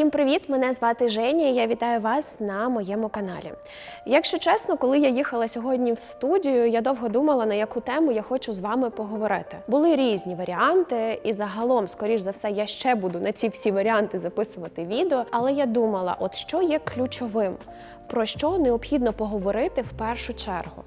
Всім привіт! Мене звати Женя. і Я вітаю вас на моєму каналі. Якщо чесно, коли я їхала сьогодні в студію, я довго думала, на яку тему я хочу з вами поговорити. Були різні варіанти, і загалом, скоріш за все, я ще буду на ці всі варіанти записувати відео. Але я думала, от що є ключовим, про що необхідно поговорити в першу чергу.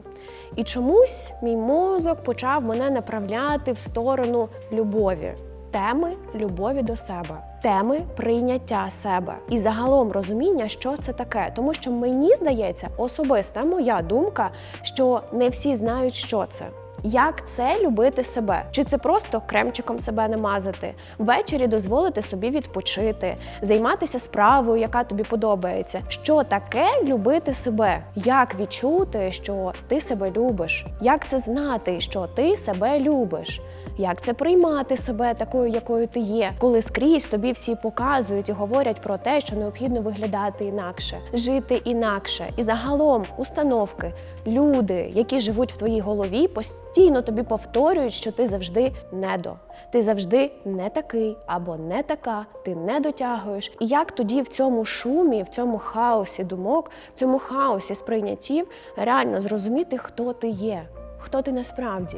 І чомусь мій мозок почав мене направляти в сторону любові. Теми любові до себе, теми прийняття себе і загалом розуміння, що це таке. Тому що мені здається, особиста моя думка, що не всі знають, що це. Як це любити себе? Чи це просто кремчиком себе не мазати? Ввечері дозволити собі відпочити, займатися справою, яка тобі подобається. Що таке любити себе? Як відчути, що ти себе любиш? Як це знати, що ти себе любиш? Як це приймати себе такою, якою ти є, коли скрізь тобі всі показують і говорять про те, що необхідно виглядати інакше, жити інакше, і загалом установки, люди, які живуть в твоїй голові, постійно тобі повторюють, що ти завжди недо. Ти завжди не такий або не така, ти не дотягуєш. І як тоді в цьому шумі, в цьому хаосі думок, в цьому хаосі сприйняттів реально зрозуміти, хто ти є, хто ти насправді.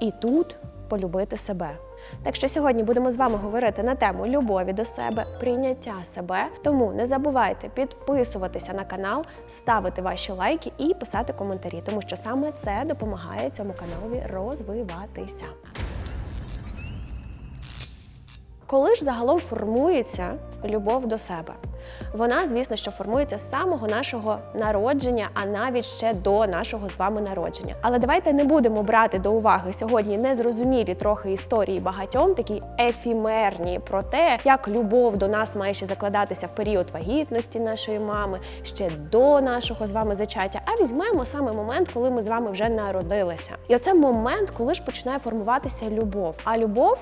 І тут полюбити себе. Так що сьогодні будемо з вами говорити на тему любові до себе, прийняття себе. Тому не забувайте підписуватися на канал, ставити ваші лайки і писати коментарі, тому що саме це допомагає цьому каналові розвиватися. Коли ж загалом формується любов до себе? Вона, звісно, що формується з самого нашого народження, а навіть ще до нашого з вами народження. Але давайте не будемо брати до уваги сьогодні незрозумілі трохи історії багатьом, такі ефімерні про те, як любов до нас має ще закладатися в період вагітності нашої мами, ще до нашого з вами зачаття. А візьмемо саме момент, коли ми з вами вже народилися. І оце момент, коли ж починає формуватися любов. А любов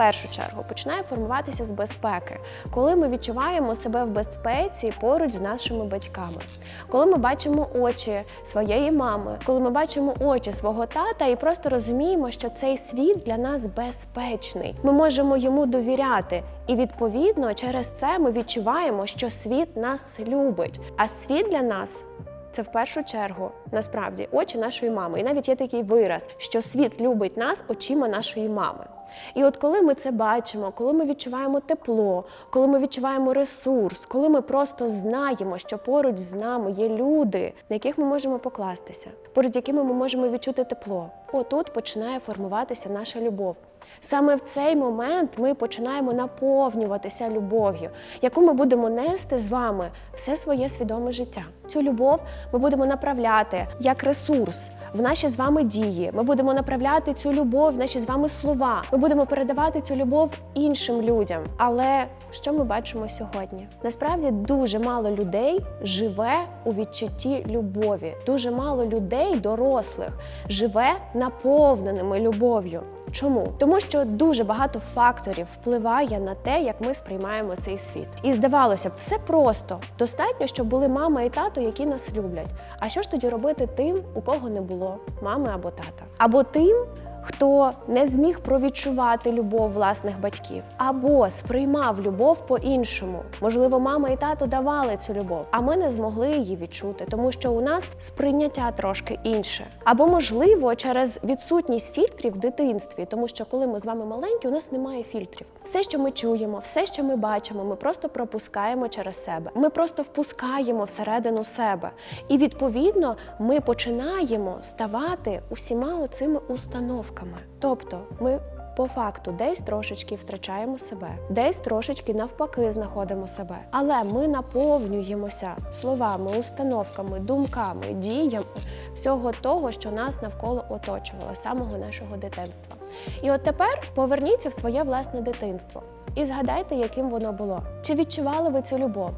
першу чергу починає формуватися з безпеки, коли ми відчуваємо себе в безпеці поруч з нашими батьками. Коли ми бачимо очі своєї мами, коли ми бачимо очі свого тата і просто розуміємо, що цей світ для нас безпечний. Ми можемо йому довіряти. І відповідно через це ми відчуваємо, що світ нас любить. А світ для нас це в першу чергу насправді очі нашої мами. І навіть є такий вираз, що світ любить нас очима нашої мами. І от коли ми це бачимо, коли ми відчуваємо тепло, коли ми відчуваємо ресурс, коли ми просто знаємо, що поруч з нами є люди, на яких ми можемо покластися, поруч якими ми можемо відчути тепло, отут починає формуватися наша любов. Саме в цей момент ми починаємо наповнюватися любов'ю, яку ми будемо нести з вами все своє свідоме життя. Цю любов ми будемо направляти як ресурс в наші з вами дії. Ми будемо направляти цю любов в наші з вами слова. Ми будемо передавати цю любов іншим людям. Але що ми бачимо сьогодні? Насправді дуже мало людей живе у відчутті любові. Дуже мало людей, дорослих, живе наповненими любов'ю. Чому? Тому що дуже багато факторів впливає на те, як ми сприймаємо цей світ. І здавалося б, все просто достатньо, щоб були мама і тато, які нас люблять. А що ж тоді робити тим, у кого не було мами або тата? Або тим, хто не зміг провідчувати любов власних батьків, або сприймав любов по-іншому. Можливо, мама і тато давали цю любов, а ми не змогли її відчути, тому що у нас сприйняття трошки інше. Або, можливо, через відсутність фільтрів в дитинстві, тому що коли ми з вами маленькі, у нас немає фільтрів. Все, що ми чуємо, все, що ми бачимо, ми просто пропускаємо через себе. Ми просто впускаємо всередину себе. І відповідно ми починаємо ставати усіма оцими установками. Тобто ми по факту десь трошечки втрачаємо себе, десь трошечки навпаки знаходимо себе. Але ми наповнюємося словами, установками, думками, діями всього того, що нас навколо оточувало самого нашого дитинства. І от тепер поверніться в своє власне дитинство і згадайте, яким воно було. Чи відчували ви цю любов?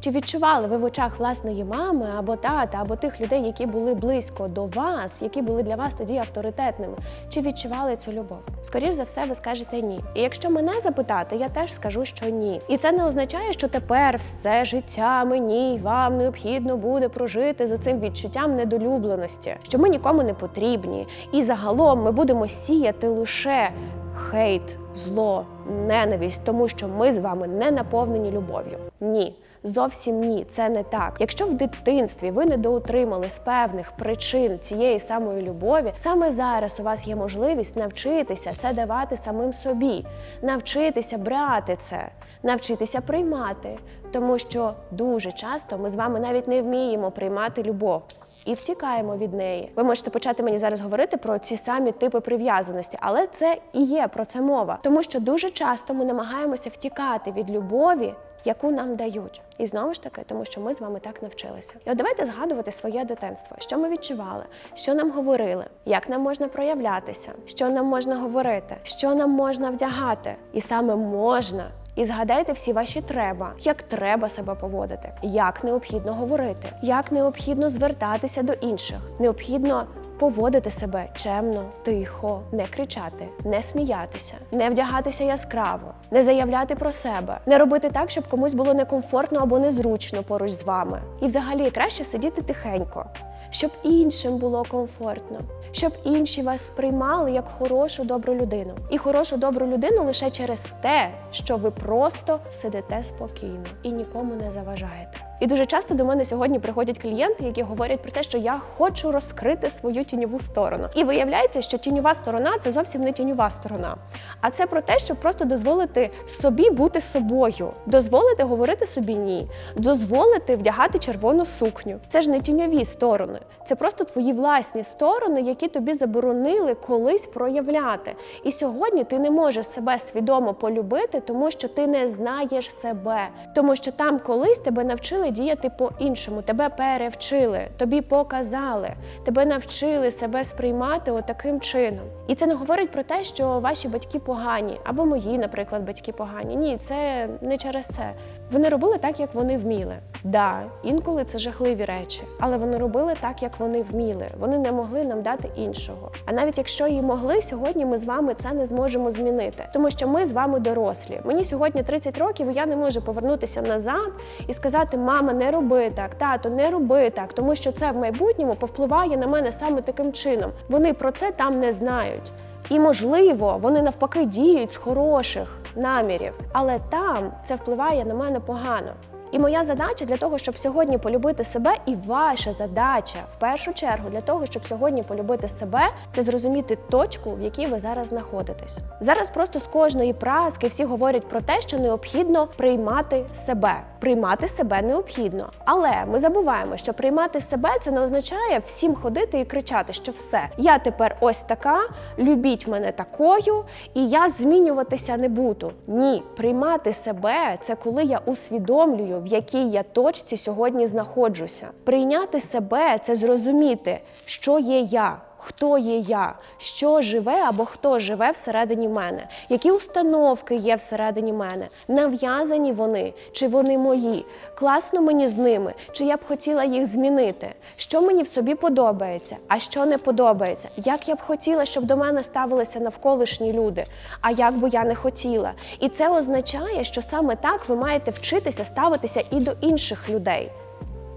Чи відчували ви в очах власної мами або тата, або тих людей, які були близько до вас, які були для вас тоді авторитетними? Чи відчували цю любов? Скоріше за все, ви скажете ні. І якщо мене запитати, я теж скажу, що ні. І це не означає, що тепер все життя мені й вам необхідно буде прожити з оцим відчуттям недолюбленості, що ми нікому не потрібні, і загалом ми будемо сіяти лише хейт, зло, ненависть, тому що ми з вами не наповнені любов'ю. Ні. Зовсім ні, це не так. Якщо в дитинстві ви недоотримали з певних причин цієї самої любові, саме зараз у вас є можливість навчитися це давати самим собі, навчитися брати це, навчитися приймати, тому що дуже часто ми з вами навіть не вміємо приймати любов. І втікаємо від неї. Ви можете почати мені зараз говорити про ці самі типи прив'язаності, але це і є про це мова, тому що дуже часто ми намагаємося втікати від любові, яку нам дають. І знову ж таки, тому що ми з вами так навчилися. І от давайте згадувати своє дитинство, що ми відчували, що нам говорили, як нам можна проявлятися, що нам можна говорити, що нам можна вдягати, і саме можна. І згадайте всі ваші треба, як треба себе поводити, як необхідно говорити, як необхідно звертатися до інших, необхідно поводити себе чемно, тихо, не кричати, не сміятися, не вдягатися яскраво, не заявляти про себе, не робити так, щоб комусь було некомфортно або незручно поруч з вами. І взагалі краще сидіти тихенько, щоб іншим було комфортно, щоб інші вас сприймали як хорошу добру людину. І хорошу добру людину лише через те, що ви просто сидите спокійно і нікому не заважаєте. І дуже часто до мене сьогодні приходять клієнти, які говорять про те, що я хочу розкрити свою тіньову сторону. І виявляється, що тіньова сторона це зовсім не тіньова сторона, а це про те, щоб просто дозволити собі бути собою, дозволити говорити собі ні, дозволити вдягати червону сукню. Це ж не тіньові сторони, це просто твої власні сторони, які тобі заборонили колись проявляти. І сьогодні ти не можеш себе свідомо полюбити, тому що ти не знаєш себе, тому що там колись тебе навчили діяти по-іншому, тебе перевчили, тобі показали, тебе навчили себе сприймати отаким чином. І це не говорить про те, що ваші батьки погані, або мої, наприклад, батьки погані. Ні, це не через це. Вони робили так, як вони вміли. Да, інколи це жахливі речі, але вони робили так, як вони вміли. Вони не могли нам дати іншого. А навіть якщо і могли, сьогодні ми з вами це не зможемо змінити, тому що ми з вами дорослі. Мені сьогодні 30 років, і я не можу повернутися назад і сказати: мама, не роби так, тато, не роби так, тому що це в майбутньому повпливає на мене саме таким чином. Вони про це там не знають. І можливо, вони навпаки діють з хороших намірів, але там це впливає на мене погано. І моя задача для того, щоб сьогодні полюбити себе, і ваша задача в першу чергу для того, щоб сьогодні полюбити себе, це зрозуміти точку, в якій ви зараз знаходитесь. Зараз просто з кожної праски всі говорять про те, що необхідно приймати себе. Приймати себе необхідно, але ми забуваємо, що приймати себе це не означає всім ходити і кричати, що все, я тепер ось така, любіть мене такою, і я змінюватися не буду. Ні, приймати себе це коли я усвідомлюю, в якій я точці сьогодні знаходжуся. Прийняти себе це зрозуміти, що є я. Хто є я, що живе або хто живе всередині мене, які установки є всередині мене, нав'язані вони, чи вони мої, класно мені з ними, чи я б хотіла їх змінити, що мені в собі подобається, а що не подобається, як я б хотіла, щоб до мене ставилися навколишні люди, а як би я не хотіла. І це означає, що саме так ви маєте вчитися ставитися і до інших людей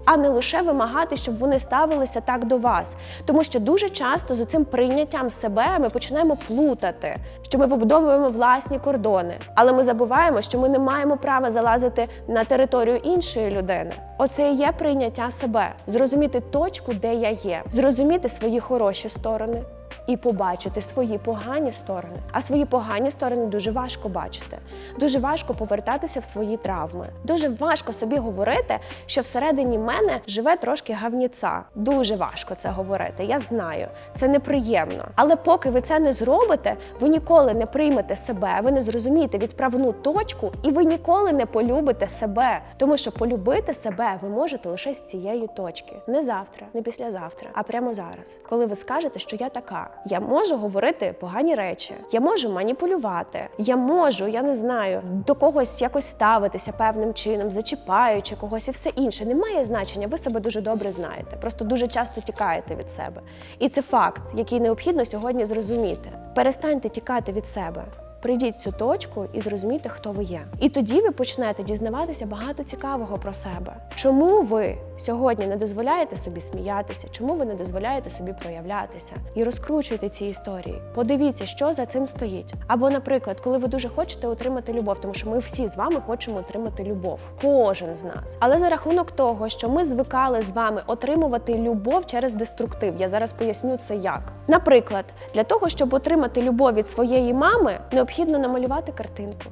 а не лише вимагати, щоб вони ставилися так до вас. Тому що дуже часто з цим прийняттям себе ми починаємо плутати, що ми побудовуємо власні кордони, але ми забуваємо, що ми не маємо права залазити на територію іншої людини. Оце і є прийняття себе, зрозуміти точку, де я є, зрозуміти свої хороші сторони. І побачити свої погані сторони. А свої погані сторони дуже важко бачити. Дуже важко повертатися в свої травми. Дуже важко собі говорити, що всередині мене живе трошки гавніця. Дуже важко це говорити. Я знаю, це неприємно. Але поки ви це не зробите, ви ніколи не приймете себе, ви не зрозумієте відправну точку, і ви ніколи не полюбите себе. Тому що полюбити себе ви можете лише з цієї точки. Не завтра, не післязавтра, а прямо зараз, коли ви скажете, що я така. Я можу говорити погані речі, я можу маніпулювати, я можу, я не знаю, до когось якось ставитися певним чином, зачіпаючи когось і все інше. Немає значення, ви себе дуже добре знаєте. Просто дуже часто тікаєте від себе. І це факт, який необхідно сьогодні зрозуміти. Перестаньте тікати від себе. Прийдіть в цю точку і зрозумійте, хто ви є. І тоді ви почнете дізнаватися багато цікавого про себе. Чому ви сьогодні не дозволяєте собі сміятися? Чому ви не дозволяєте собі проявлятися? І розкручуйте ці історії. Подивіться, що за цим стоїть. Або, наприклад, коли ви дуже хочете отримати любов, тому що ми всі з вами хочемо отримати любов, кожен з нас. Але за рахунок того, що ми звикали з вами отримувати любов через деструктив, я зараз поясню це як. Наприклад, для того, щоб отримати любов від своєї мами, необхідно намалювати картинку.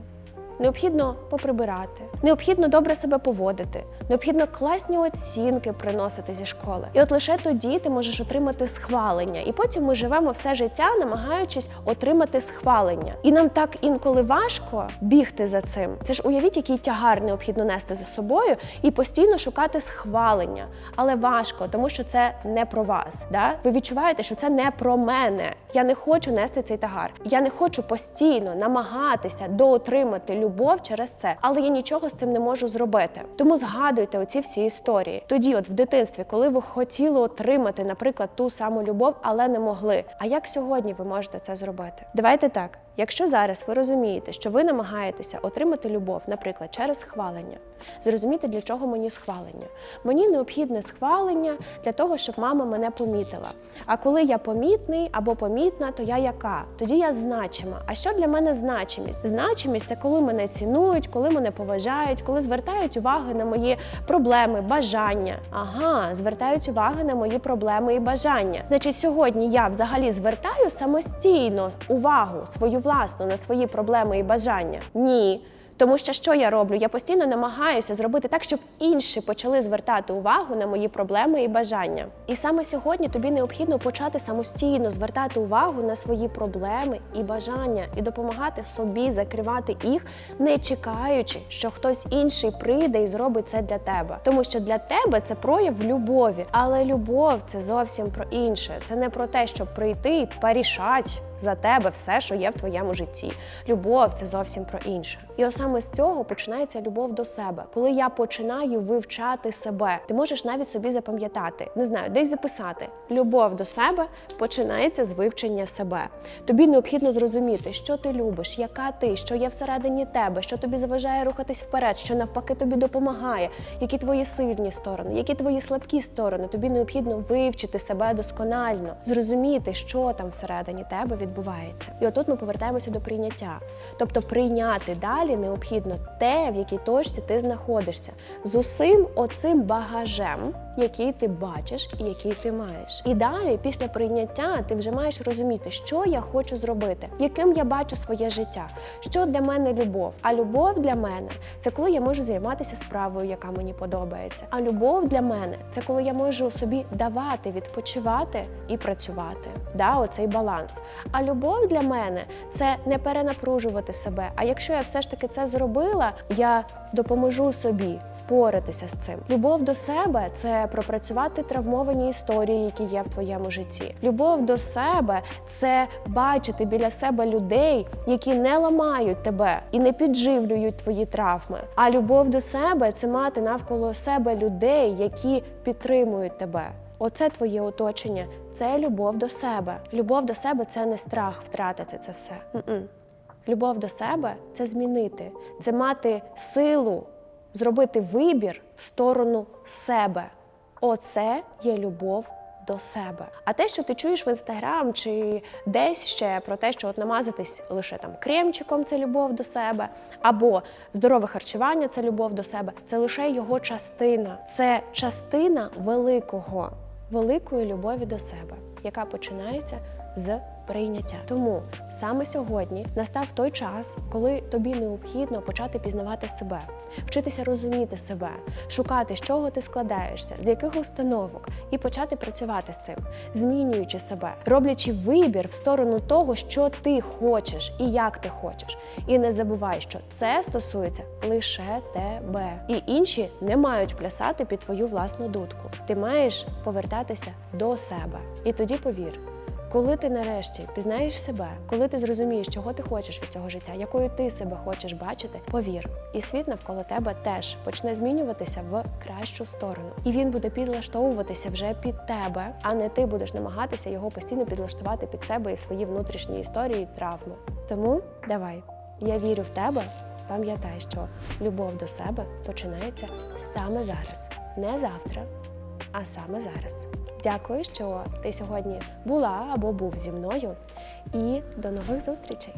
Необхідно поприбирати, необхідно добре себе поводити, необхідно класні оцінки приносити зі школи. І от лише тоді ти можеш отримати схвалення. І потім ми живемо все життя, намагаючись отримати схвалення. І нам так інколи важко бігти за цим. Це ж уявіть, який тягар необхідно нести за собою і постійно шукати схвалення. Але важко, тому що це не про вас. Да? Ви відчуваєте, що це не про мене. Я не хочу нести цей тагар. Я не хочу постійно намагатися доотримати любов через це, але я нічого з цим не можу зробити. Тому згадуйте оці всі історії. Тоді, от в дитинстві, коли ви хотіли отримати, наприклад, ту саму любов, але не могли. А як сьогодні ви можете це зробити? Давайте так. Якщо зараз ви розумієте, що ви намагаєтеся отримати любов, наприклад, через схвалення, зрозуміти, для чого мені схвалення. Мені необхідне схвалення для того, щоб мама мене помітила. А коли я помітний або помітна, то я яка? Тоді я значима. А що для мене значимість? Значимість це коли мене цінують, коли мене поважають, коли звертають увагу на мої проблеми, бажання. Ага, звертають увагу на мої проблеми і бажання. Значить, сьогодні я взагалі звертаю самостійно увагу свою власну на свої проблеми і бажання? Ні. Тому що що я роблю? Я постійно намагаюся зробити так, щоб інші почали звертати увагу на мої проблеми і бажання. І саме сьогодні тобі необхідно почати самостійно звертати увагу на свої проблеми і бажання, і допомагати собі закривати їх, не чекаючи, що хтось інший прийде і зробить це для тебе. Тому що для тебе це прояв любові, але любов це зовсім про інше. Це не про те, щоб прийти і порішати за тебе все, що є в твоєму житті. Любов це зовсім про інше. І ось саме з цього починається любов до себе. Коли я починаю вивчати себе, ти можеш навіть собі запам'ятати, не знаю, десь записати. Любов до себе починається з вивчення себе. Тобі необхідно зрозуміти, що ти любиш, яка ти, що є всередині тебе, що тобі заважає рухатись вперед, що навпаки тобі допомагає, які твої сильні сторони, які твої слабкі сторони. Тобі необхідно вивчити себе досконально, зрозуміти, що там всередині тебе відбувається. І отут ми повертаємося до прийняття. Тобто прийняти далі необхідно те, в якій точці ти знаходишся, з усім оцим багажем, який ти бачиш і який ти маєш. І далі, після прийняття, ти вже маєш розуміти, що я хочу зробити, яким я бачу своє життя, що для мене любов. А любов для мене це коли я можу займатися справою, яка мені подобається. А любов для мене це коли я можу собі давати, відпочивати і працювати. Да, оцей баланс. А любов для мене це не перенапружувати себе. А якщо я все ж таки це зробила, я допоможу собі впоратися з цим. Любов до себе це пропрацювати травмовані історії, які є в твоєму житті. Любов до себе це бачити біля себе людей, які не ламають тебе і не підживлюють твої травми. А любов до себе це мати навколо себе людей, які підтримують тебе. Оце твоє оточення, це любов до себе. Любов до себе це не страх втратити це все. Н -н. Любов до себе це змінити, це мати силу зробити вибір в сторону себе. Оце є любов до себе. А те, що ти чуєш в інстаграм чи десь ще про те, що от намазатись лише там кремчиком, це любов до себе, або здорове харчування це любов до себе, це лише його частина. Це частина великого, великої любові до себе, яка починається з прийняття. Тому саме сьогодні настав той час, коли тобі необхідно почати пізнавати себе, вчитися розуміти себе, шукати, з чого ти складаєшся, з яких установок, і почати працювати з цим, змінюючи себе, роблячи вибір в сторону того, що ти хочеш і як ти хочеш. І не забувай, що це стосується лише тебе. І інші не мають плясати під твою власну дудку. Ти маєш повертатися до себе. І тоді повір. Коли ти нарешті пізнаєш себе, коли ти зрозумієш, чого ти хочеш від цього життя, якою ти себе хочеш бачити, повір, і світ навколо тебе теж почне змінюватися в кращу сторону, і він буде підлаштовуватися вже під тебе, а не ти будеш намагатися його постійно підлаштувати під себе і свої внутрішні історії і травми. Тому давай, я вірю в тебе. Пам'ятай, що любов до себе починається саме зараз, не завтра, а саме зараз. Дякую, що ти сьогодні була або був зі мною, і до нових зустрічей!